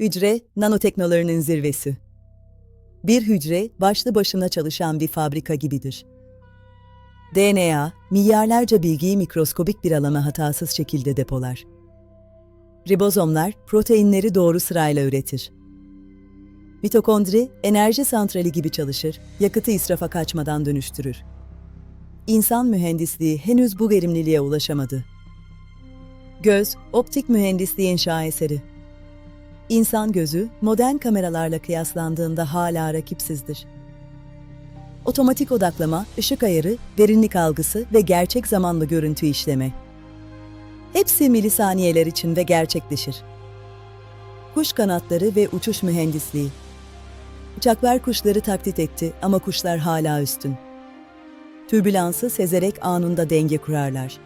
Hücre, nanoteknolojinin zirvesi. Bir hücre, başlı başına çalışan bir fabrika gibidir. DNA, milyarlarca bilgiyi mikroskobik bir alana hatasız şekilde depolar. Ribozomlar, proteinleri doğru sırayla üretir. Mitokondri, enerji santrali gibi çalışır, yakıtı israfa kaçmadan dönüştürür. İnsan mühendisliği henüz bu verimliliğe ulaşamadı. Göz, optik mühendisliğin şaheseri. İnsan gözü, modern kameralarla kıyaslandığında hala rakipsizdir. Otomatik odaklama, ışık ayarı, derinlik algısı ve gerçek zamanlı görüntü işleme. Hepsi milisaniyeler içinde gerçekleşir. Kuş kanatları ve uçuş mühendisliği. Uçaklar kuşları taklit etti ama kuşlar hala üstün. Türbülansı sezerek anında denge kurarlar.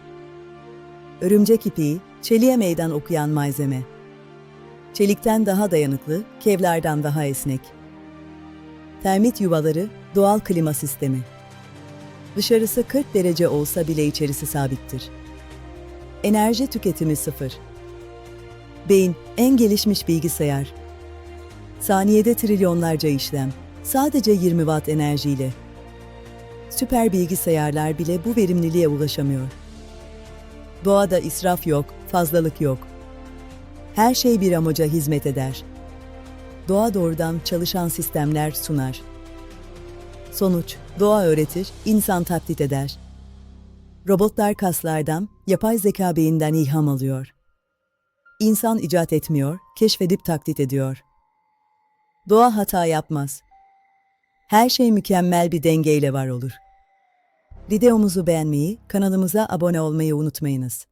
Örümcek ipiği, çeliğe meydan okuyan malzeme. Çelikten daha dayanıklı, kevlardan daha esnek. Termit yuvaları, doğal klima sistemi. Dışarısı 40 derece olsa bile içerisi sabittir. Enerji tüketimi sıfır. Beyin, en gelişmiş bilgisayar. Saniyede trilyonlarca işlem. Sadece 20 watt enerjiyle. Süper bilgisayarlar bile bu verimliliğe ulaşamıyor. Doğada israf yok, fazlalık yok. Her şey bir amaca hizmet eder. Doğa doğrudan çalışan sistemler sunar. Sonuç, doğa öğretir, insan taklit eder. Robotlar kaslardan, yapay zeka beyinden ilham alıyor. İnsan icat etmiyor, keşfedip taklit ediyor. Doğa hata yapmaz. Her şey mükemmel bir dengeyle var olur. Videomuzu beğenmeyi, kanalımıza abone olmayı unutmayınız.